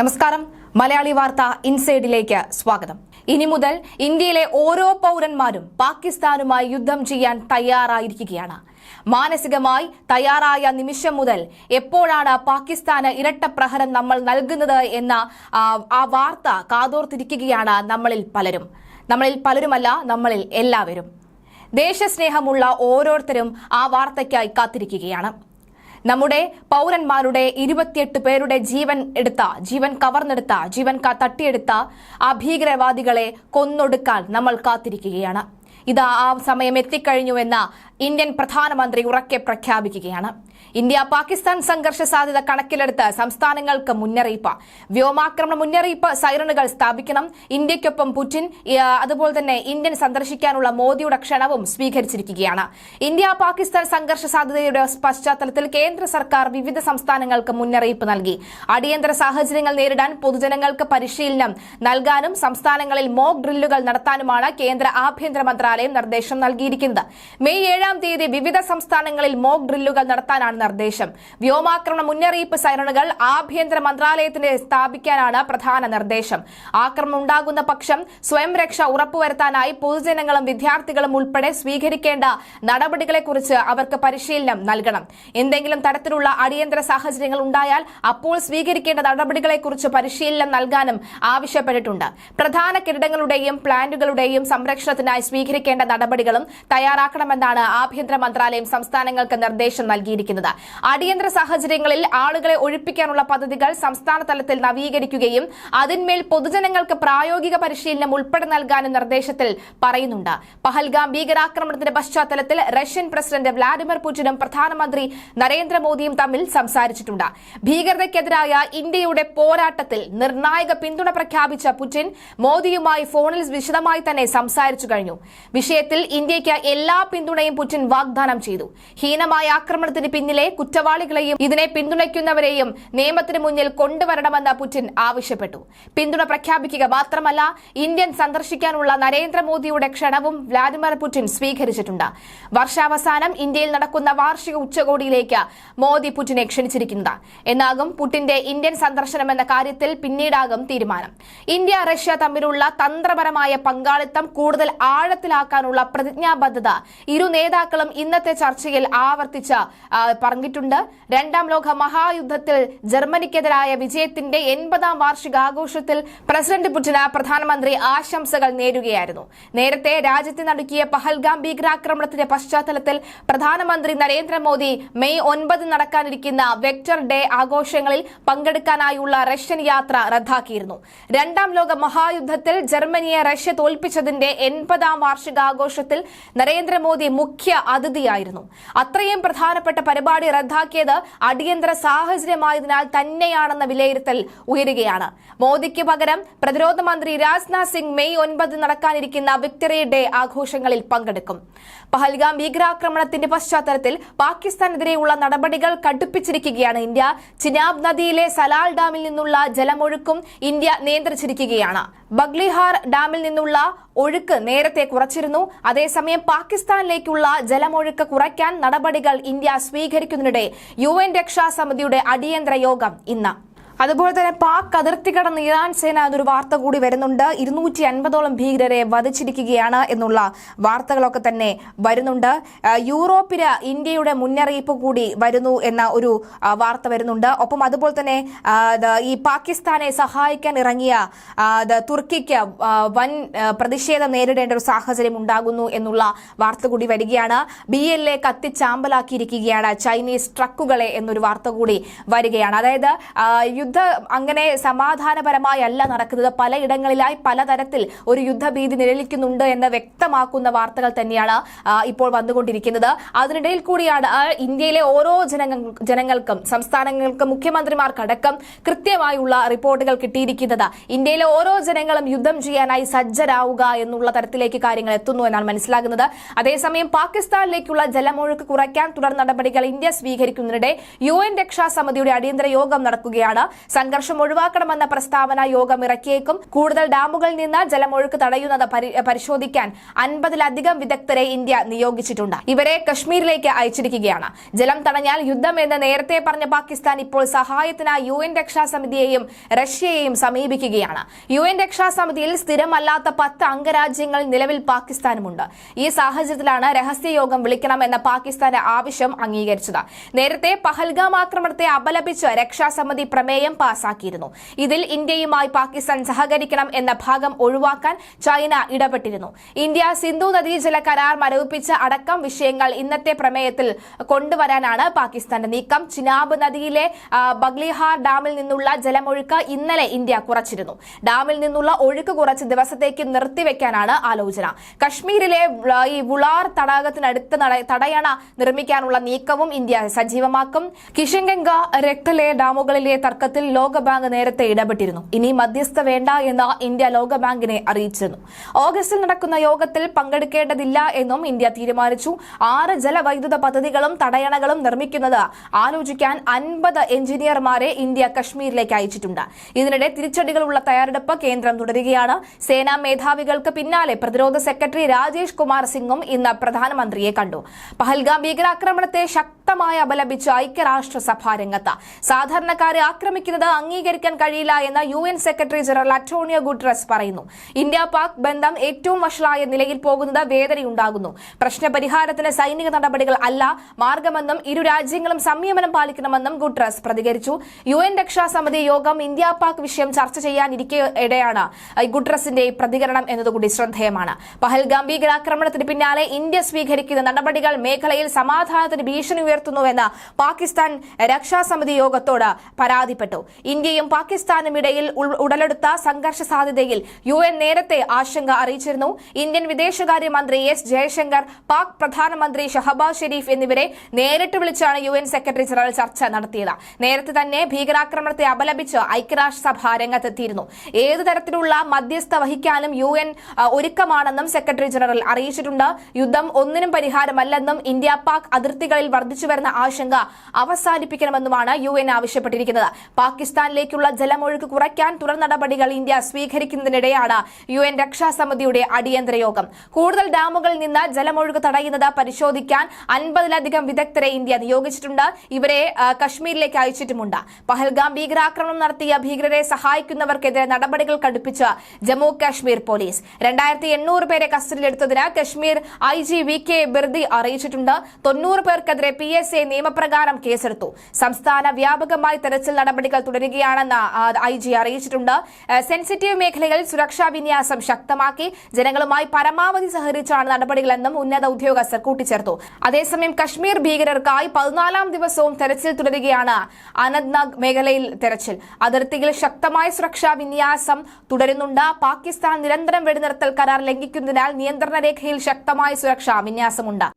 നമസ്കാരം. മലയാളി വാർത്ത ഇൻസൈഡിലേക്ക് സ്വാഗതം. ഇനി മുതൽ ഇന്ത്യയിലെ ഓരോ പൗരന്മാരും പാകിസ്ഥാനുമായി യുദ്ധം ചെയ്യാൻ തയ്യാറായിരിക്കുകയാണ്. മാനസികമായി തയ്യാറായ നിമിഷം മുതൽ എപ്പോഴാണ് പാകിസ്ഥാന് ഇരട്ട പ്രഹരം നമ്മൾ നൽകുന്നത് എന്ന ആ, ആ വാർത്ത കാതോർത്തിരിക്കുകയാണ് നമ്മളിൽ പലരും. നമ്മളിൽ പലരുമല്ല നമ്മളിൽ എല്ലാവരും. ദേശസ്നേഹമുള്ള ഓരോരുത്തരും ആ വാർത്തയ്ക്കായി കാത്തിരിക്കുകയാണ്. നമ്മുടെ പൗരന്മാരുടെ ഇരുപത്തിയെട്ട് പേരുടെ ജീവൻ എടുത്ത ജീവൻ കവർന്നെടുത്ത ജീവൻ തട്ടിയെടുത്ത ആ ഭീകരവാദികളെ കൊന്നൊടുക്കാൻ നമ്മൾ കാത്തിരിക്കുകയാണ്. ഇത് ആ സമയം എത്തിക്കഴിഞ്ഞുവെന്ന് ഇന്ത്യൻ പ്രധാനമന്ത്രി ഉറക്കെ പ്രഖ്യാപിക്കുകയാണ്. ഇന്ത്യ പാകിസ്ഥാൻ സംഘർഷ സാധ്യത കണക്കിലെടുത്ത് സംസ്ഥാനങ്ങൾക്ക് മുന്നറിയിപ്പ്. വ്യോമാക്രമണ മുന്നറിയിപ്പ് സൈറണുകൾ സ്ഥാപിക്കണം. ഇന്ത്യക്കൊപ്പം പുടിൻ അതുപോലെ തന്നെ ഇന്ത്യൻ സന്ദർശിക്കാനുള്ള മോദിയുടെ ക്ഷണവും സ്വീകരിച്ചിരിക്കുകയാണ്. ഇന്ത്യ പാകിസ്ഥാൻ സംഘർഷ സാധ്യതയുടെ പശ്ചാത്തലത്തിൽ കേന്ദ്ര സർക്കാർ വിവിധ സംസ്ഥാനങ്ങൾക്ക് മുന്നറിയിപ്പ് നൽകി. അടിയന്തര സാഹചര്യങ്ങൾ നേരിടാൻ പൊതുജനങ്ങൾക്ക് പരിശീലനം നൽകാനും സംസ്ഥാനങ്ങളിൽ മോക്ക് ഡ്രില്ലുകൾ നടത്താനുമാണ് കേന്ദ്ര ആഭ്യന്തര മന്ത്രാലയം നിർദ്ദേശം നൽകിയിരിക്കുന്നത്. മെയ് ഏഴാം തീയതി വിവിധ സംസ്ഥാനങ്ങളിൽ മോക്ക് ഡ്രില്ലുകൾ നടത്താനാണ് നിർദ്ദേശം. വ്യോമാക്രമണ മുന്നറിയിപ്പ് സൈറണുകൾ ആഭ്യന്തര മന്ത്രാലയത്തിന് സ്ഥാപിക്കാനാണ് പ്രധാന നിർദ്ദേശം. ആക്രമണം ഉണ്ടാകുന്ന പക്ഷം സ്വയം രക്ഷ ഉറപ്പുവരുത്താനായി പൊതുജനങ്ങളും വിദ്യാർത്ഥികളും ഉൾപ്പെടെ സ്വീകരിക്കേണ്ട നടപടികളെക്കുറിച്ച് അവർക്ക് പരിശീലനം നൽകണം. എന്തെങ്കിലും തരത്തിലുള്ള അടിയന്തര സാഹചര്യങ്ങൾ ഉണ്ടായാൽ അപ്പോൾ സ്വീകരിക്കേണ്ട നടപടികളെക്കുറിച്ച് പരിശീലനം നൽകാനും ആവശ്യപ്പെട്ടിട്ടുണ്ട്. പ്രധാന കെട്ടിടങ്ങളുടെയും പ്ലാന്റുകളുടെയും സംരക്ഷണത്തിനായി സ്വീകരിക്കേണ്ട നടപടികളും തയ്യാറാക്കണമെന്നാണ് ആഭ്യന്തര മന്ത്രാലയം സംസ്ഥാനങ്ങൾക്ക് നിർദ്ദേശം നൽകിയിരിക്കുന്നത്. അടിയന്തര സാഹചര്യങ്ങളിൽ ആളുകളെ ഒഴിപ്പിക്കാനുള്ള പദ്ധതികൾ സംസ്ഥാന തലത്തിൽ നവീകരിക്കുകയും അതിന്മേൽ പൊതുജനങ്ങൾക്ക് പ്രായോഗിക പരിശീലനം ഉൾപ്പെടെ നൽകാനും നിർദ്ദേശത്തിൽ പറയുന്നുണ്ട്. പഹൽഗാം ഭീകരാക്രമണത്തിന്റെ പശ്ചാത്തലത്തിൽ റഷ്യൻ പ്രസിഡന്റ് വ്ളാഡിമിർ പുടിനും പ്രധാനമന്ത്രി നരേന്ദ്രമോദിയും തമ്മിൽ സംസാരിച്ചിട്ടുണ്ട്. ഭീകരതയ്ക്കെതിരായ ഇന്ത്യയുടെ പോരാട്ടത്തിൽ നിർണായക പിന്തുണ പ്രഖ്യാപിച്ച പുടിൻ മോദിയുമായി ഫോണിൽ വിശദമായി തന്നെ സംസാരിച്ചു കഴിഞ്ഞു. വിഷയത്തിൽ ഇന്ത്യയ്ക്ക് എല്ലാ പിന്തുണയും പുടിൻ വാഗ്ദാനം ചെയ്തു. ഹീനമായ ആക്രമണത്തിന് പിന്നിലെ കുറ്റവാളികളെയും ഇതിനെ പിന്തുണയ്ക്കുന്നവരെയും നിയമത്തിന് മുന്നിൽ കൊണ്ടുവരണമെന്ന് പുടിൻ ആവശ്യപ്പെട്ടു. പിന്തുണ പ്രഖ്യാപിക്കുക മാത്രമല്ല ഇന്ത്യൻ സന്ദർശിക്കാനുള്ള നരേന്ദ്രമോദിയുടെ ക്ഷണവും വ്ളാഡിമിർ പുടിൻ സ്വീകരിച്ചിട്ടുണ്ട്. വർഷാവസാനം ഇന്ത്യയിൽ നടക്കുന്ന വാർഷിക ഉച്ചകോടിയിലേക്ക് മോദി പുടിനെ ക്ഷണിച്ചിരിക്കുന്നത്. എന്നാകും പുടിന്റെ ഇന്ത്യൻ സന്ദർശനം എന്ന കാര്യത്തിൽ പിന്നീടാകും തീരുമാനം. ഇന്ത്യ റഷ്യ തമ്മിലുള്ള തന്ത്രപരമായ പങ്കാളിത്തം കൂടുതൽ ആഴത്തിലാക്കാനുള്ള പ്രതിജ്ഞാബദ്ധത ഇരു നേതാക്കളും ഇന്നത്തെ ചർച്ചയിൽ ആവർത്തിച്ച് പറഞ്ഞിട്ടുണ്ട്. രണ്ടാം ലോക മഹായുദ്ധത്തിൽ ജർമ്മനിക്കെതിരായ വിജയത്തിന്റെ എൺപതാം വാർഷികാഘോഷത്തിൽ പ്രസിഡന്റ് പുടിന് പ്രധാനമന്ത്രി ആശംസകൾ നേരുകയായിരുന്നു. നേരത്തെ രാജ്യത്തെ നടുക്കിയ പഹൽഗാം ഭീകരാക്രമണത്തിന്റെ പശ്ചാത്തലത്തിൽ പ്രധാനമന്ത്രി നരേന്ദ്രമോദി മെയ് ഒൻപത് നടക്കാനിരിക്കുന്ന വെക്ടർ ഡേ ആഘോഷങ്ങളിൽ പങ്കെടുക്കാനായുള്ള റഷ്യൻ യാത്ര റദ്ദാക്കിയിരുന്നു. രണ്ടാം ലോക മഹായുദ്ധത്തിൽ ജർമ്മനിയെ റഷ്യ തോൽപ്പിച്ചതിന്റെ എൺപതാം വാർഷികാഘോഷത്തിൽ നരേന്ദ്രമോദി മുഖ്യ അതിഥിയായിരുന്നു. അത്രയും പ്രധാനപ്പെട്ട പരിപാടി റദ്ദാക്കിയത് അടിയന്തര സാഹചര്യമായതിനാൽ തന്നെയാണെന്ന വിലയിരുത്തൽ ഉയരുകയാണ്. മോദിക്ക് പകരം പ്രതിരോധ മന്ത്രി രാജ്നാഥ് സിംഗ് മെയ് ഒൻപത് നടക്കാനിരിക്കുന്ന വിക്ടറി ഡേ ആഘോഷങ്ങളിൽ പങ്കെടുക്കും. പഹൽഗാം ഭീകരാക്രമണത്തിന്റെ പശ്ചാത്തലത്തിൽ പാകിസ്ഥാനെതിരെയുള്ള നടപടികൾ കടുപ്പിച്ചിരിക്കുകയാണ് ഇന്ത്യ. ചിനാബ് നദിയിലെ സലാൽ ഡാമിൽ നിന്നുള്ള ജലമൊഴുക്കും ഇന്ത്യ നിയന്ത്രിച്ചിരിക്കുകയാണ്. ബഗ്ലിഹാർ ഡാമിൽ നിന്നുള്ള ഒഴുക്ക് നേരത്തെ കുറച്ചിരുന്നു. അതേസമയം പാകിസ്ഥാനിലേക്കുള്ള ജലമൊഴുക്ക് കുറയ്ക്കാൻ നടപടികൾ ഇന്ത്യ സ്വീകരിക്കുന്നതിനിടെ യു എൻ രക്ഷാസമിതിയുടെ അടിയന്തര യോഗം ഇന്ന്. അതുപോലെ തന്നെ പാക് അതിർത്തി കടന്ന് ഇറാൻ സേന എന്നൊരു വാർത്ത കൂടി വരുന്നുണ്ട്. ഇരുന്നൂറ്റി അൻപതോളം ഭീകരരെ വധിച്ചിരിക്കുകയാണ് എന്നുള്ള വാർത്തകളൊക്കെ തന്നെ വരുന്നുണ്ട്. യൂറോപ്പിന് ഇന്ത്യയുടെ മുന്നറിയിപ്പ് കൂടി വരുന്നു എന്ന ഒരു വാർത്ത വരുന്നുണ്ട്. ഒപ്പം അതുപോലെ തന്നെ ഈ പാകിസ്ഥാനെ സഹായിക്കാൻ ഇറങ്ങിയ തുർക്കിക്ക് വൻ പ്രതിഷേധം നേരിടേണ്ട ഒരു സാഹചര്യം ഉണ്ടാകുന്നു എന്നുള്ള വാർത്ത കൂടി വരികയാണ്. ബി എൽ എ കത്തിച്ചാമ്പലാക്കിയിരിക്കുകയാണ് ചൈനീസ് ട്രക്കുകളെ എന്നൊരു വാർത്ത കൂടി വരികയാണ്. അതായത് യുദ്ധ അങ്ങനെ സമാധാനപരമായി അല്ല നടക്കുന്നത്. പലയിടങ്ങളിലായി പലതരത്തിൽ ഒരു യുദ്ധഭീതി നിഴലിക്കുന്നുണ്ട് എന്ന് വ്യക്തമാക്കുന്ന വാർത്തകൾ തന്നെയാണ് ഇപ്പോൾ വന്നുകൊണ്ടിരിക്കുന്നത്. അതിനിടയിൽ കൂടിയാണ് ഇന്ത്യയിലെ ഓരോ ജനങ്ങൾ ജനങ്ങൾക്കും സംസ്ഥാനങ്ങൾക്കും മുഖ്യമന്ത്രിമാർക്കടക്കം കൃത്യമായുള്ള റിപ്പോർട്ടുകൾ കിട്ടിയിരിക്കുന്നത്. ഇന്ത്യയിലെ ഓരോ ജനങ്ങളും യുദ്ധം ചെയ്യാനായി സജ്ജരാവുക എന്നുള്ള തരത്തിലേക്ക് കാര്യങ്ങൾ എത്തുന്നു എന്നാണ് മനസ്സിലാകുന്നത്. അതേസമയം പാകിസ്ഥാനിലേക്കുള്ള ജലമൊഴുക്ക് കുറയ്ക്കാൻ തുടർ നടപടികൾ ഇന്ത്യ സ്വീകരിക്കുന്നതിനിടെ യു എൻ രക്ഷാസമിതിയുടെ അടിയന്തര യോഗം നടക്കുകയാണ്. സംഘർഷം ഒഴിവാക്കണമെന്ന പ്രസ്താവന യോഗം ഇറക്കിയേക്കും. കൂടുതൽ ഡാമുകളിൽ നിന്ന് ജലമൊഴുക്ക് തടയുന്നത് പരി- പരിശോധിക്കാൻ അൻപതിലധികം വിദഗ്ധരെ ഇന്ത്യ നിയോഗിച്ചിട്ടുണ്ട്. ഇവരെ കശ്മീരിലേക്ക് അയച്ചിരിക്കുകയാണ്. ജലം തടഞ്ഞാൽ യുദ്ധം എന്ന് നേരത്തെ പറഞ്ഞ പാകിസ്ഥാൻ ഇപ്പോൾ സഹായത്തിനായി യു എൻ രക്ഷാസമിതിയെയും റഷ്യയെയും സമീപിക്കുകയാണ്. യു എൻ രക്ഷാസമിതിയിൽ സ്ഥിരമല്ലാത്ത പത്ത് അംഗരാജ്യങ്ങൾ നിലവിൽ പാകിസ്ഥാനുമുണ്ട്. ഈ സാഹചര്യത്തിലാണ് രഹസ്യയോഗം വിളിക്കണമെന്ന പാകിസ്ഥാന്റെ ആവശ്യം അംഗീകരിച്ചത്. നേരത്തെ പഹൽഗാം ആക്രമണത്തെ അപലപിച്ച് രക്ഷാസമിതി പ്രമേയം പാസാക്കിയിരുന്നു. ഇതിൽ ഇന്ത്യയുമായി പാകിസ്ഥാൻ സഹകരിക്കണം എന്ന ഭാഗം ഒഴിവാക്കാൻ ചൈന ഇടപെട്ടിരുന്നു. ഇന്ത്യ സിന്ധു നദീജല കരാർ മരവിപ്പിച്ച അടക്കം വിഷയങ്ങൾ ഇന്നത്തെ പ്രമേയത്തിൽ കൊണ്ടുവരാനാണ് പാകിസ്ഥാന്റെ നീക്കം. ചിനാബ് നദിയിലെ ബഗ്ലിഹാർ ഡാമിൽ നിന്നുള്ള ജലമൊഴുക്ക് ഇന്നലെ ഇന്ത്യ കുറച്ചിരുന്നു. ഡാമിൽ നിന്നുള്ള ഒഴുക്ക് കുറച്ച് ദിവസത്തേക്ക് നിർത്തിവെക്കാനാണ് ആലോചന. കശ്മീരിലെ ഈ വുളാർ തടാകത്തിനടുത്ത് നട- തടയണ നിർമ്മിക്കാനുള്ള നീക്കവും ഇന്ത്യ സജീവമാക്കും. കിഷൻഗംഗ രക്തലെ ഡാമുകളിലെ തർക്കത്തിൽ ലോകബാങ്ക് നേരത്തെ ഇടപെട്ടിരുന്നു. ഇനി മധ്യസ്ഥ വേണ്ട എന്ന് ഇന്ത്യ ലോകബാങ്കിനെ അറിയിച്ചിരുന്നു. ഓഗസ്റ്റിൽ നടക്കുന്ന യോഗത്തിൽ പങ്കെടുക്കേണ്ടതില്ല എന്നും ഇന്ത്യ തീരുമാനിച്ചു. ആറ് ജലവൈദ്യുത പദ്ധതികളും തടയണകളും നിർമ്മിക്കുന്നത് ആലോചിക്കാൻ അൻപത് എഞ്ചിനീയർമാരെ ഇന്ത്യ കശ്മീരിലേക്ക് അയച്ചിട്ടുണ്ട്. ഇതിനിടെ തിരിച്ചടികളുള്ള തയ്യാറെടുപ്പ് കേന്ദ്രം തുടരുകയാണ്. സേനാ മേധാവികൾക്ക് പിന്നാലെ പ്രതിരോധ സെക്രട്ടറി രാജേഷ് കുമാർ സിംഗും ഇന്ന് പ്രധാനമന്ത്രിയെ കണ്ടു. പഹൽഗാം ഭീകരാക്രമണത്തെ ശക്തമായി അപലപിച്ച് ഐക്യരാഷ്ട്രസഭ രംഗത്ത്. സാധാരണക്കാരെ ആക്രമിക്കുന്നത് അംഗീകരിക്കാൻ കഴിയില്ല എന്ന് U N secretary general Antonio Guterres പറയുന്നു. ഇന്ത്യ പാക് ബന്ധം ഏറ്റവും വഷളായ നിലയിൽ പോകുന്നത് വേദനയുണ്ടാകുന്നു. പ്രശ്നപരിഹാരത്തിന് സൈനിക നടപടികൾ അല്ല മാർഗമെന്നും ഇരു രാജ്യങ്ങളും സംയമനം പാലിക്കണമെന്നും ഗുട്രസ് പ്രതികരിച്ചു. യു എൻ രക്ഷാസമിതി യോഗം ഇന്ത്യ പാക് വിഷയം ചർച്ച ചെയ്യാനിരിക്കെയാണ് ഗുട്രസിന്റെ പ്രതികരണം എന്നതുകൂടി ശ്രദ്ധേയമാണ്. പഹൽഗാം ഭീകരാക്രമണത്തിന് പിന്നാലെ ഇന്ത്യ സ്വീകരിക്കുന്ന നടപടികൾ മേഖലയിൽ സമാധാനത്തിന് ഭീഷണി ഉയർത്തുന്നുവെന്ന് പാകിസ്ഥാൻ രക്ഷാസമിതി യോഗത്തോട് പരാതിപ്പെട്ടു ഇന്ത്യയും പാകിസ്ഥാനും ഇടയിൽ ഉടലെടുത്ത സംഘർഷ സാധ്യതയിൽ യു എൻ നേരത്തെ ആശങ്ക അറിയിച്ചിരുന്നു. ഇന്ത്യൻ വിദേശകാര്യമന്ത്രി എസ് ജയശങ്കർ പാക് പ്രധാനമന്ത്രി ഷഹബാസ് ഷെരീഫ് എന്നിവരെ നേരിട്ട് വിളിച്ചാണ് യു എൻ സെക്രട്ടറി ജനറൽ ചർച്ച നടത്തിയത്. നേരത്തെ തന്നെ ഭീകരാക്രമണത്തെ അപലപിച്ച് ഐക്യരാഷ്ട്രസഭ രംഗത്തെത്തിയിരുന്നു. ഏതു തരത്തിലുള്ള മധ്യസ്ഥ വഹിക്കാനും യു എൻ ഒരുക്കമാണെന്നും സെക്രട്ടറി ജനറൽ അറിയിച്ചിട്ടുണ്ട്. യുദ്ധം ഒന്നിനും പരിഹാരമല്ലെന്നും ഇന്ത്യ പാക് അതിർത്തികളിൽ വർദ്ധിച്ചു വരുന്ന ആശങ്ക അവസാനിപ്പിക്കണമെന്നുമാണ് യു എൻ ആവശ്യപ്പെട്ടിരിക്കുന്നത്. പാകിസ്ഥാനിലേക്കുള്ള ജലമൊഴുക്ക് കുറയ്ക്കാൻ തുടർ നടപടികൾ ഇന്ത്യ സ്വീകരിക്കുന്നതിനിടെയാണ് യു എൻ രക്ഷാസമിതിയുടെ അടിയന്തര യോഗം. കൂടുതൽ ഡാമുകളിൽ നിന്ന് ജലമൊഴുക്ക് തടയുന്നത് പരിശോധിക്കാൻ അൻപതിലധികം വിദഗ്ധരെ ഇന്ത്യ നിയോഗിച്ചിട്ടുണ്ട്. ഇവരെ കശ്മീരിലേക്ക് അയച്ചിട്ടുമുണ്ട്. പഹൽഗാം ഭീകരാക്രമണം നടത്തിയ ഭീകരരെ സഹായിക്കുന്നവർക്കെതിരെ നടപടികൾ കടുപ്പിച്ച് ജമ്മു കാശ്മീർ പോലീസ്. രണ്ടായിരത്തി എണ്ണൂറ് പേരെ കസ്റ്റഡിയിലെടുത്തതിന് Kashmir I G V K Birdi അറിയിച്ചിട്ടുണ്ട്. തൊണ്ണൂറ് പേർക്കെതിരെ പി എസ് എ നിയമപ്രകാരം കേസെടുത്തു. സംസ്ഥാന വ്യാപകമായി തെരച്ചിൽ നടപടികൾ തുടരുകയാണെന്ന് ഐ ജി അറിയിച്ചിട്ടുണ്ട്. സെൻസിറ്റീവ് മേഖലയിൽ സുരക്ഷാ വിന്യാസം ശക്തമാക്കി ജനങ്ങളുമായി പരമാവധി സഹകരിച്ചാണ് നടപടികളെന്നും ഉന്നത ഉദ്യോഗസ്ഥർ കൂട്ടിച്ചേർത്തു. അതേസമയം കശ്മീർ ഭീകരർക്കായി പതിനാലാം ദിവസവും തെരച്ചിൽ തുടരുകയാണ് അനന്ത്നാഗ് മേഖലയിൽ തെരച്ചിൽ. അതിർത്തിയിൽ ശക്തമായ സുരക്ഷാ വിന്യാസം തുടരുന്നുണ്ട്. പാകിസ്ഥാൻ നിരന്തരം വെടിനിർത്തൽ കരാർ ലംഘിക്കുന്നതിനാൽ നിയന്ത്രണ രേഖയിൽ ശക്തമായ സുരക്ഷാ വിന്യാസമുണ്ട്.